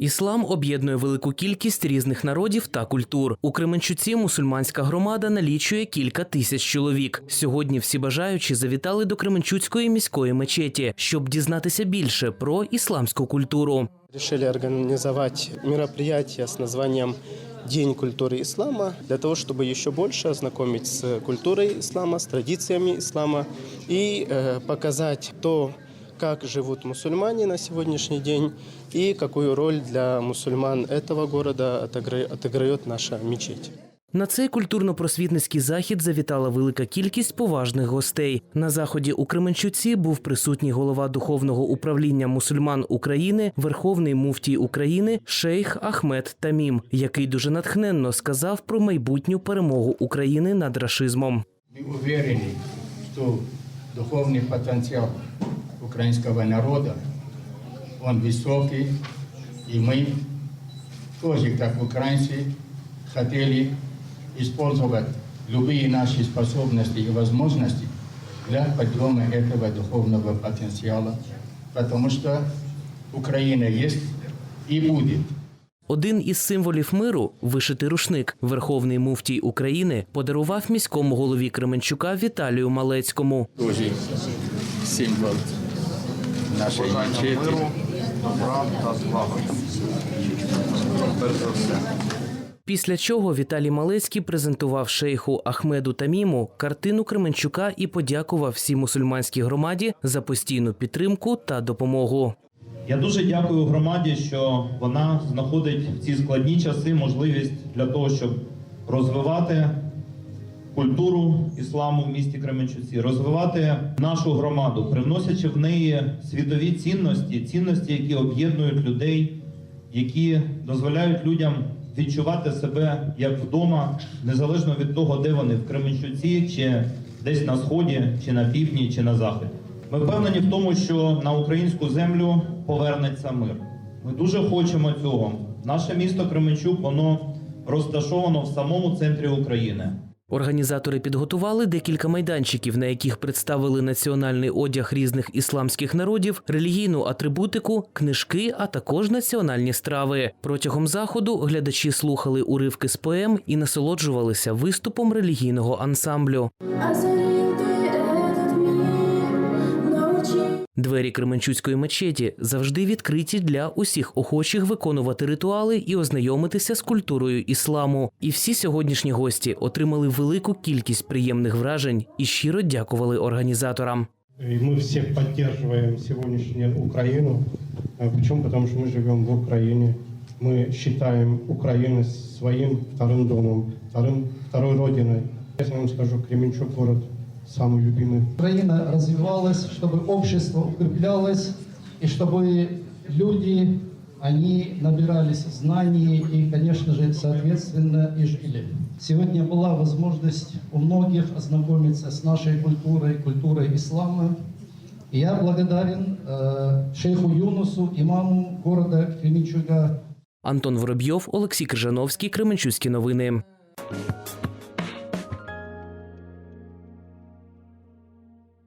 Іслам об'єднує велику кількість різних народів та культур. У Кременчуці мусульманська громада налічує кілька тисяч чоловік. Сьогодні всі бажаючі завітали до Кременчуцької міської мечеті, щоб дізнатися більше про ісламську культуру. Решили организовать мероприятие с названием День культуры ислама для того, чтобы еще больше ознакомить с культурой ислама, с традициями ислама и э, показать то, как живут мусульмане на сегодняшний день и какую роль для мусульман этого города отыгры- отыграет наша мечеть. На цей культурно-просвітницький захід завітала велика кількість поважних гостей. На заході у Кременчуці був присутній голова духовного управління мусульман України, верховний муфтій України шейх Ахмед Тамім, який дуже натхненно сказав про майбутню перемогу України над рашизмом. Мы уверены, что духовный потенциал украинского народа, он высокий, и мы тоже, как украинцы, хотели использовать любые наши способности и возможности для подъема этого духовного потенциала, потому что Украина есть и будет. Один із символів миру вишитий рушник. Верховний муфтій України подарував міському голові Кременчука Віталію Малецькому. Тоже символ нашей мечети. добра та злагоди. Перш за все. Після чого Віталій Малецький презентував шейху Ахмеду Таміму картину Кременчука і подякував всій мусульманській громаді за постійну підтримку та допомогу. Я дуже дякую громаді, що вона знаходить в ці складні часи можливість для того, щоб розвивати культуру ісламу в місті Кременчуці, розвивати нашу громаду, привносячи в неї світові цінності, цінності, які об'єднують людей, які дозволяють людям відчувати себе як вдома, незалежно від того, де вони в Кременчуці, чи десь на сході, чи на півдні, чи на заході. Ми впевнені в тому, що на українську землю повернеться мир. Ми дуже хочемо цього. Наше місто Кременчук, воно розташовано в самому центрі України. Організатори підготували декілька майданчиків, на яких представили національний одяг різних ісламських народів, релігійну атрибутику, книжки, а також національні страви. Протягом заходу глядачі слухали уривки з поем і насолоджувалися виступом релігійного ансамблю. Двері Кременчуцької мечеті завжди відкриті для усіх охочих виконувати ритуали і ознайомитися з культурою ісламу. І всі сьогоднішні гості отримали велику кількість приємних вражень і щиро дякували організаторам. И мы всех поддерживаем сегодняшнюю Украину. А Почему? Потому что мы живем в Украине. Мы считаем Украину своим вторым домом, вторым, второй родиной. Честно вам скажу, Кременчук город самый любимый Украина развивалась, чтобы общество укреплялось, и чтобы люди, они набирались знаний и, конечно же, соответственно, и жили. Сегодня была возможность у многих ознакомиться с нашей культурой, культурой ислама. И я благодарен э, шейху Юнусу, имаму города Кременчуга, Антон Воробйов, Олексій Крижановський, Кременчуцькі новини.